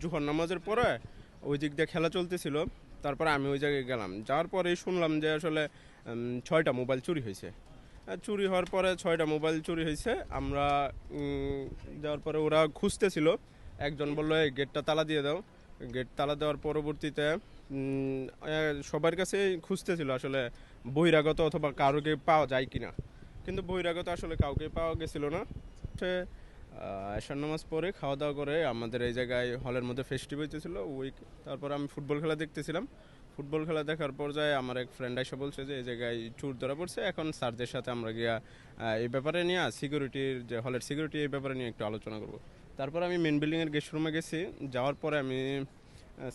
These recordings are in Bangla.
জুহর নামাজের পরে ওই দিক দিয়ে খেলা চলতেছিল, তারপরে আমি ওই জায়গায় গেলাম। যাওয়ার পরেই শুনলাম যে আসলে ছয়টা মোবাইল চুরি হয়েছে। চুরি হওয়ার পরে ছয়টা মোবাইল চুরি হয়েছে। আমরা যাওয়ার পরে ওরা খুঁজতেছিল। একজন বলল, এই গেটটা তালা দিয়ে দাও। গেট তালা দেওয়ার পরবর্তীতে সবার কাছে খুঁজতেছিল আসলে বহিরাগত অথবা কারোকে পাওয়া যায় কিনা। কিন্তু বহিরাগত আসলে কাউকে পাওয়া গেছিল না। হচ্ছে এশার নামাজ পরে খাওয়া দাওয়া করে আমাদের এই জায়গায় হলের মধ্যে ফেস্টিভ হইতেছিল ওই তারপর আমি ফুটবল খেলা দেখতেছিলাম। ফুটবল খেলা দেখার পর্যায়ে আমার এক ফ্রেন্ড এসে বলছে যে, এই জায়গায় চুর ধরা পড়ছে, এখন স্যারদের সাথে আমরা গিয়া এই ব্যাপারে নিয়ে সিকিউরিটির যে হলের সিকিউরিটি এই ব্যাপারে নিয়ে একটু আলোচনা করব। তারপর আমি মেন বিল্ডিংয়ের গেস্ট রুমে গেছি। যাওয়ার পরে আমি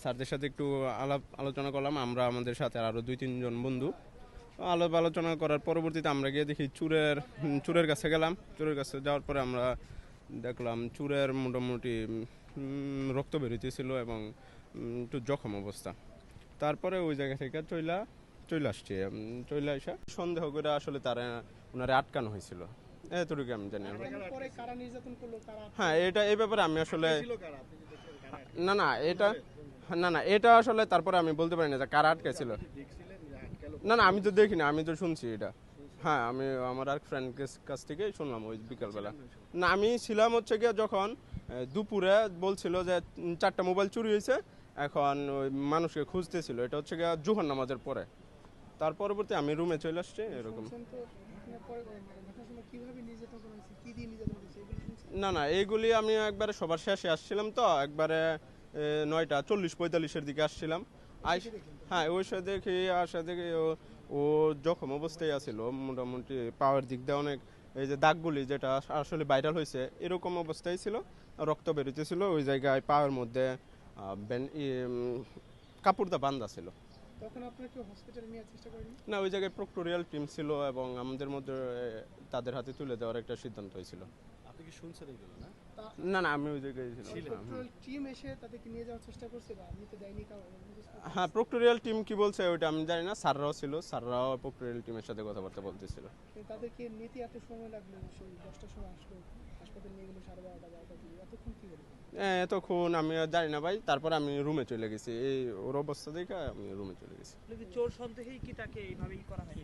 স্যারদের সাথে একটু আলাপ, আলোচনা করলাম। আমরা আমাদের সাথে আরও দুই তিনজন বন্ধু। আলাপ আলোচনা করার পরবর্তীতে আমরা গিয়ে দেখি চুরের চুরের কাছে গেলাম। চুরের কাছে যাওয়ার পরে আমরা দেখলাম চুরের মোটামুটি রক্ত বেরোতেছিল এবং একটু জখম অবস্থা। তারপরে ওই জায়গা থেকে চইলা চলে আসছি চইলা এসে সন্দেহ করে আসলে তারা ওনারে আটকানো হয়েছিল। এতটুকু আমি জানি। হ্যাঁ এটা এই ব্যাপারে আমি আসলে না না এটা না না এটা আসলে তারপরে আমি বলতে পারি না যে কারা আটকেছিল না না আমি তো দেখিনি আমি তো শুনছি এটা। হ্যাঁ আমি আমার আর ফ্রেন্ড কাছ থেকে শুনলাম ওই বিকালবেলা। না আমি ছিলাম হচ্ছে গিয়ে যখন দুপুরে বলছিল যে চারটা মোবাইল চুরি হয়েছে এখন ওই মানুষকে খুঁজতেছিল। এটা হচ্ছে গিয়ে জুহর নামাজের পরে। তার পরবর্তী আমি রুমে চলে আসছি এরকম। মানে না না এইগুলি আমি একবারে সবার শেষে আসছিলাম তো একবারে নয়টা চল্লিশ পঁয়তাল্লিশের দিকে আসছিলাম। আইস হ্যাঁ ওই সাথে দেখি আসা দেখি ও জখম অবস্থায় আছিল মোটামুটি পাওয়ার দিক দিয়ে অনেক এই যে দাগগুলি যেটা আসলে ভাইরাল হয়েছে এরকম অবস্থায় ছিল রক্ত বেরোতেছিল ওই জায়গায় পাওয়ার মধ্যে কাপড়দা বান্ধা ছিল। তখন আপনার কেউ হসপিটালে নেওয়ার চেষ্টা করেনি না ওই জায়গায় প্রক্টোরিয়াল টিম ছিল এবং আমাদের মধ্যে তাদের হাতে তুলে দেওয়ার একটা সিদ্ধান্ত হয়েছিল। আপনি কি শুনছেন না? না না আমি ওই জায়গায় ছিলাম। হ্যাঁ, টিম এসে তাদেরকে নিয়ে যাওয়ার চেষ্টা করছে বা আপনি তো দেয়নি হ্যাঁ প্রক্টোরিয়াল টিম কি বলছে ওইটা আমি জানি না স্যাররাও ছিল স্যাররাও প্রক্টোরিয়াল টিমের সাথে কথাবার্তা বলতেছিল। তাদেরকে নিতে এত সময় লাগল সেই দশটার সময় আসলো হাসপাতালে নিয়ে গেলো সাড়ে বারোটা বারোটা দিয়ে এতক্ষণ কি হলো? হ্যাঁ, এতক্ষণ আমি আর জানি না ভাই তারপর আমি রুমে চলে গেছি এই ওর অবস্থা দেখে আমি রুমে চলে গেছি। চোর সন্দেহেই কি তাকে এইভাবেই করা হয়?